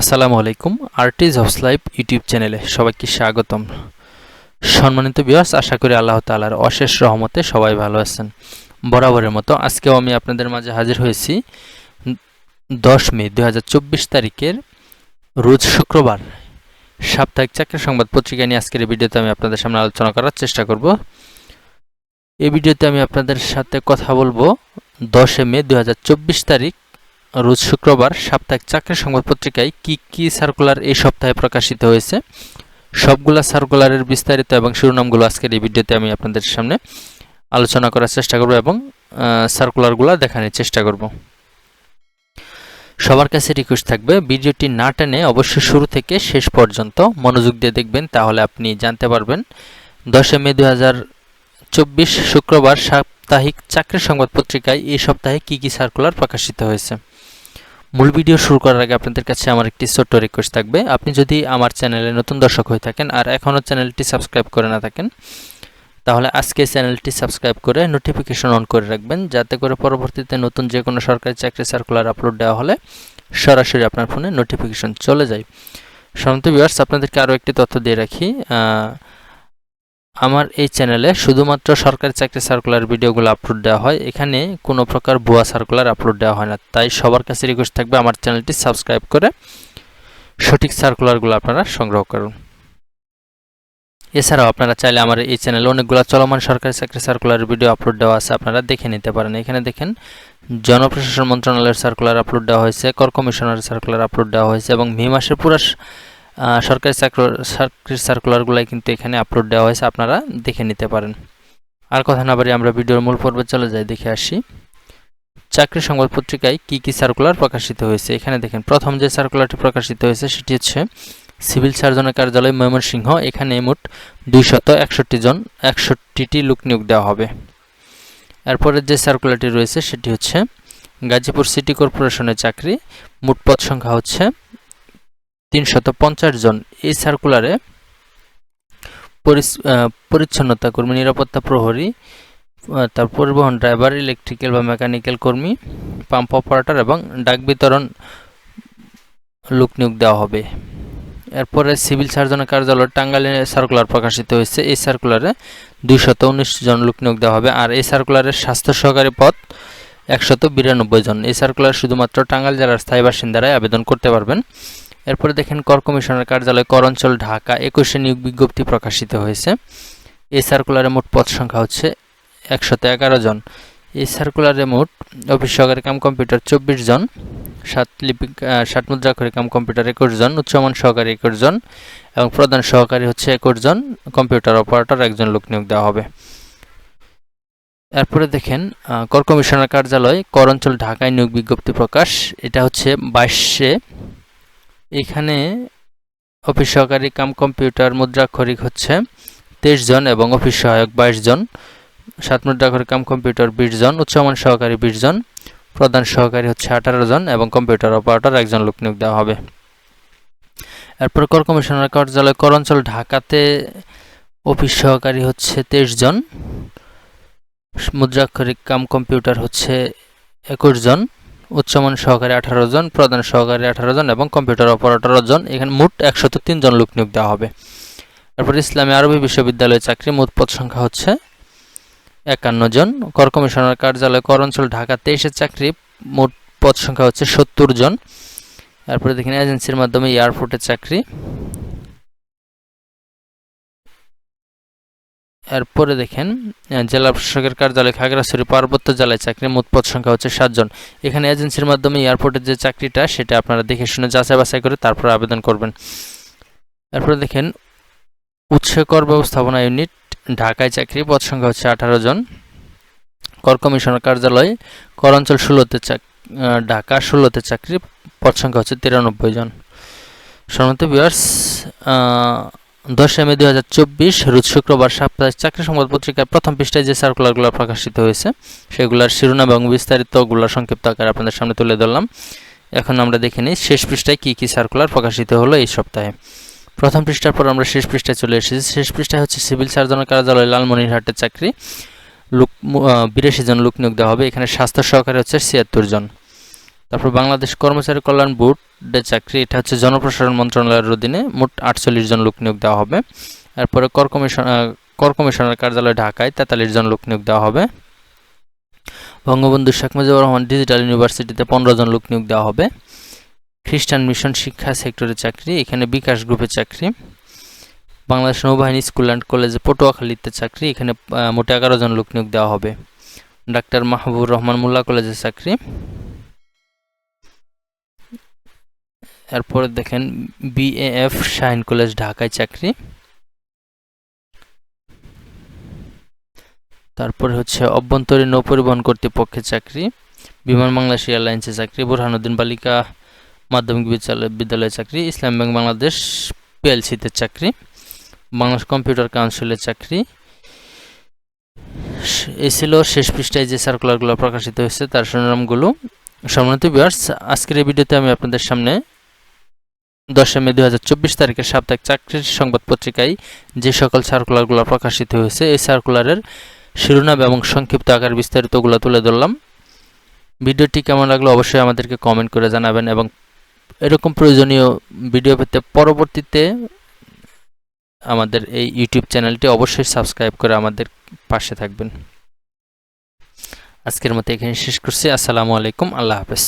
আসসালামু আলাইকুম artist house life YouTube চ্যানেলে সবাইকে স্বাগতম। সম্মানিত বিয়ার্স আশা করি আল্লাহ তালার অশেষ রহমতে সবাই ভালো আছেন। বরাবরের মতো আজকেও আমি আপনাদের মাঝে হাজির হয়েছি দশ মে দু হাজার চব্বিশ তারিখের রোজ শুক্রবার। সাপ্তাহিক চাকরি সংবাদ পত্রিকা নিয়ে আজকের এই ভিডিওতে আমি আপনাদের সামনে আলোচনা করার চেষ্টা করব। এই ভিডিওতে আমি আপনাদের সাথে কথা বলব দশে মে দু হাজার চব্বিশ তারিখ রোজ শুক্রবার সাপ্তাহিক চাকরি সংবাদ পত্রিকায় কি কি সার্কুলার এই সপ্তাহে প্রকাশিত হয়েছে, সবগুলা সার্কুলারের বিস্তারিত এবং শিরোনামগুলো আজকের এই ভিডিওতে আমি আপনাদের সামনে আলোচনা করার চেষ্টা করব এবং সার্কুলারগুলো দেখানোর চেষ্টা করব। সবার কাছে রিকোয়েস্ট থাকবে, ভিডিওটি না টেনে অবশ্যই শুরু থেকে শেষ পর্যন্ত মনোযোগ দিয়ে দেখবেন, তাহলে আপনি জানতে পারবেন। দশই মে দু চব্বিশ শুক্রবার সাপ্তাহিক চাকরি সংবাদ পত্রিকায় এই সপ্তাহে কি কি সার্কুলার প্রকাশিত হয়েছে। মূল ভিডিও শুরু করার আগে আপনাদের কাছে আমার একটি ছোট্ট রিকোয়েস্ট থাকবে। আপনি যদি আমার চ্যানেলে নতুন দর্শক হয়ে থাকেন আর এখনও চ্যানেলটি সাবস্ক্রাইব করে না থাকেন, তাহলে আজকে চ্যানেলটি সাবস্ক্রাইব করে নোটিফিকেশন অন করে রাখবেন, যাতে করে পরবর্তীতে নতুন যে কোনো সরকারি চাকরি সার্কুলার আপলোড দেওয়া হলে সরাসরি আপনার ফোনে নোটিফিকেশন চলে যায়। সাধারণত ভিউয়ার্স আপনাদেরকে আরও একটি তথ্য দিয়ে রাখি আমার এই চ্যানেলে শুধুমাত্র সরকারি চাকরি সার্কুলার ভিডিওগুলো আপলোড দেওয়া হয়। এখানে কোনো প্রকার ভুয়া সার্কুলার আপলোড দেওয়া হয় না। তাই সবার কাছে রিকোয়েস্ট থাকবে আমার চ্যানেলটি সাবস্ক্রাইব করে সঠিক সার্কুলারগুলো আপনারা সংগ্রহ করুন। এছাড়াও আপনারা চাইলে আমার এই চ্যানেলে অনেকগুলো চলমান সরকারি চাকরি সার্কুলার ভিডিও আপলোড দেওয়া আছে, আপনারা দেখে নিতে পারেন। এখানে দেখেন, জনপ্রশাসন মন্ত্রণালয়ের সার্কুলার আপলোড দেওয়া হয়েছে, কর কমিশনারের সার্কুলার আপলোড দেওয়া হয়েছে এবং মে মাসের পুরো সরকারি চাকরির সার্কুলারগুলাই কিন্তু এখানে আপলোড দেওয়া হয়েছে, আপনারা দেখে নিতে পারেন। আর কথা না বাড়ি আমরা ভিডিওর মূল পর্বে চলে যাই, দেখে আসি। চাকরি সংবাদ পত্রিকায় কী কী সার্কুলার প্রকাশিত হয়েছে? এখানে দেখেন, প্রথম যে সার্কুলারটি প্রকাশিত হয়েছে, সেটি হচ্ছে সিভিল সার্জনের কার্যালয় ময়মনসিংহ। এখানে মোট দুইশত একষট্টি জন, একষট্টিটি লোক নিয়োগ দেওয়া হবে। এরপরে যে সার্কুলারটি রয়েছে, সেটি হচ্ছে গাজীপুর সিটি কর্পোরেশনের চাকরি। মোট পদ সংখ্যা হচ্ছে তিনশত জন এই সার্কুলারে পরিচ্ছন্নতা কর্মী, নিরাপত্তা প্রহরী তার পরিবহন ড্রাইভার ইলেকট্রিক্যাল বা মেকানিক্যাল কর্মী পাম্প অপারেটর এবং ডাক বিতরণ লোক নিয়োগ দেওয়া হবে। এরপরে সিভিল সার্জনের কার্যালয় টাঙ্গাইলে সার্কুলার প্রকাশিত হয়েছে। এই সার্কুলারে দুইশত উনিশ জন লোক নিয়োগ দেওয়া হবে আর এই সার্কুলারের স্বাস্থ্য সহকারী পদ একশত বিরানব্বই জন। এই সার্কুলার শুধুমাত্র টাঙ্গাইল জেলার স্থায়ী বাসিন্দারাই আবেদন করতে পারবেন। এরপরে দেখেন কর কমিশনের কার্যালয় কর অঞ্চল ঢাকা, একুশে নিয়োগ বিজ্ঞপ্তি প্রকাশিত হয়েছে। এই সার্কুলারে মোট পদ সংখ্যা হচ্ছে একশত এগারো জন। এই সার্কুলারে মোট অফিস সহকারী কাম কম্পিউটার চব্বিশ জন, সাত লিপিক সাত মুদ্রাক্ষরী কাম কম্পিউটার একুশ জন, উচ্চমান সহকারী একুশ জন এবং প্রধান সহকারী হচ্ছে একুশ জন, কম্পিউটার অপারেটর একজন লোক নিয়োগ দেওয়া হবে। এরপরে দেখেন কর কমিশনার কার্যালয় কর অঞ্চল ঢাকায় নিয়োগ বিজ্ঞপ্তি প্রকাশ। এটা হচ্ছে বাইশে এখানে অফিস সহকারী কাম কম্পিউটার মুদ্রাক্ষরিক হচ্ছে তেইশ জন এবং অফিস সহায়ক বাইশ জন, সাত মুদ্রাক্ষরিক কাম কম্পিউটার বিশ জন, উচ্চমান সহকারী বিশ জন, প্রধান সহকারী হচ্ছে আঠারো জন এবং কম্পিউটার অপারেটর একজন লোক নিয়োগ দেওয়া হবে। এরপর কর কমিশনার কার্যালয় কর অঞ্চল ঢাকাতে অফিস সহকারী হচ্ছে তেইশ জন, মুদ্রাক্ষরিক কাম কম্পিউটার হচ্ছে একুশ জন উচ্চমান সহকারী আঠারো জন, প্রধান সহকারী আঠারো জন এবং কম্পিউটার অপারেটর জন। এখানে মোট একশত জন লোক নিয়োগ দেওয়া হবে। তারপর ইসলামী আরবি বিশ্ববিদ্যালয়ের চাকরি, মোট পদ সংখ্যা হচ্ছে একান্ন জন। কর কমিশনার কার্যালয়, কর অঞ্চল ঢাকা তেইশের চাকরি, মোট পদ সংখ্যা হচ্ছে সত্তর জন। তারপরে দেখেন, এজেন্সির মাধ্যমে এয়ারপোর্টের চাকরি। এরপরে দেখেন জেলা প্রশাসকের কার্যালয় খাগড়াছড়ি পার্বত্য জেলায় চাকরি মোট পদ সংখ্যা হচ্ছে সাতজন এখানে এজেন্সির মাধ্যমে এয়ারপোর্টের যে চাকরিটা, সেটা আপনারা দেখে শুনে যাচাই বাছাই করে তারপর আবেদন করবেন। এরপরে দেখেন উৎসকর ব্যবস্থাপনা ইউনিট, ঢাকায় চাকরি, পদ সংখ্যা হচ্ছে আঠারো জন। কর কমিশনার কার্যালয় কর অঞ্চল ষোলোতে চাক ঢাকা ষোলোতে চাকরি, পদ সংখ্যা হচ্ছে তিরানব্বই জন। সর্বত বিয়ার্স দশই মে দুই হাজার চব্বিশ, রোজ শুক্রবার সাপ্তাহিক চাকরি সংবাদ পত্রিকার প্রথম পৃষ্ঠায় যে সার্কুলারগুলো প্রকাশিত হয়েছে, সেগুলোর শিরোনাম এবং বিস্তারিতগুলো সংক্ষিপ্ত আকারে আপনাদের সামনে তুলে ধরলাম। এখন আমরা দেখে নিই শেষ পৃষ্ঠায় কী কী সার্কুলার প্রকাশিত হলো এই সপ্তাহে। প্রথম পৃষ্ঠার পর আমরা শেষ পৃষ্ঠায় চলে এসেছি। শেষ পৃষ্ঠায় হচ্ছে সিভিল সার্জনের কার্যালয় লালমনিরহাটের চাকরি। লোক বিরাশি জন লোক নিয়োগ দেওয়া হবে। এখানে স্বাস্থ্য সহকারী হচ্ছে ছিয়াত্তর জন। তারপর বাংলাদেশ কর্মচারী কল্যাণ বোর্ডের চাকরি, এটা হচ্ছে জনপ্রশাসন মন্ত্রণালয়ের অধীনে মোট আটচল্লিশ জন লোক নিয়োগ দেওয়া হবে। এরপরে কর কমিশন কর কমিশনার কার্যালয় ঢাকায় তেতাল্লিশ জন লোক নিয়োগ দেওয়া হবে। বঙ্গবন্ধু শেখ মুজিবুর রহমান ডিজিটাল ইউনিভার্সিটিতে পনেরো জন লোক নিয়োগ দেওয়া হবে। খ্রিস্টান মিশন শিক্ষা সেক্টরের চাকরি, এখানে বিকাশ গ্রুপের চাকরি। বাংলাদেশ নৌবাহিনী স্কুল অ্যান্ড কলেজে পটুয়াখালীতে চাকরি, এখানে মোটে এগারো জন লোক নিয়োগ দেওয়া হবে। ডাক্তার মাহবুবুর রহমান মোল্লা কলেজের চাকরি। এরপরে দেখেন বিএএফ শাহিন কলেজ, ঢাকায় চাকরি। তারপর হচ্ছে অভ্যন্তরীণ নৌ পরিবহন কর্তৃপক্ষের চাকরি, বিমান বাংলাদেশ এয়ারলাইন্সে চাকরি, বুরহানুদ্দিন বালিকা মাধ্যমিক বিদ্যালয় চাকরি, ইসলাম ব্যাংক বাংলাদেশ পিএলসিতে চাকরি, বাংলাদেশ কম্পিউটার কাউন্সিলের চাকরি। এ ছিল শেষ পৃষ্ঠায় যে সার্কুলারগুলো প্রকাশিত হয়েছে, তার শিরোনামগুলো। সম্মানিত ভিউয়ার্স আজকের এই ভিডিওতে আমি আপনাদের সামনে দশই মে দুই হাজার চব্বিশ তারিখের সাপ্তাহিক চাকরির সংবাদ পত্রিকায় যে সকল সার্কুলারগুলো প্রকাশিত হয়েছে, এই সার্কুলারের শিরোনাম এবং সংক্ষিপ্ত আকার বিস্তারিতগুলো তুলে ধরলাম। ভিডিওটি কেমন লাগল অবশ্যই আমাদেরকে কমেন্ট করে জানাবেন এবং এরকম প্রয়োজনীয় ভিডিও পেতে পরবর্তীতে আমাদের এই ইউটিউব চ্যানেলটি অবশ্যই সাবস্ক্রাইব করে আমাদের পাশে থাকবেন। আজকের মতো এখানে শেষ করছি। আসসালামু আলাইকুম। আল্লাহ হাফেজ।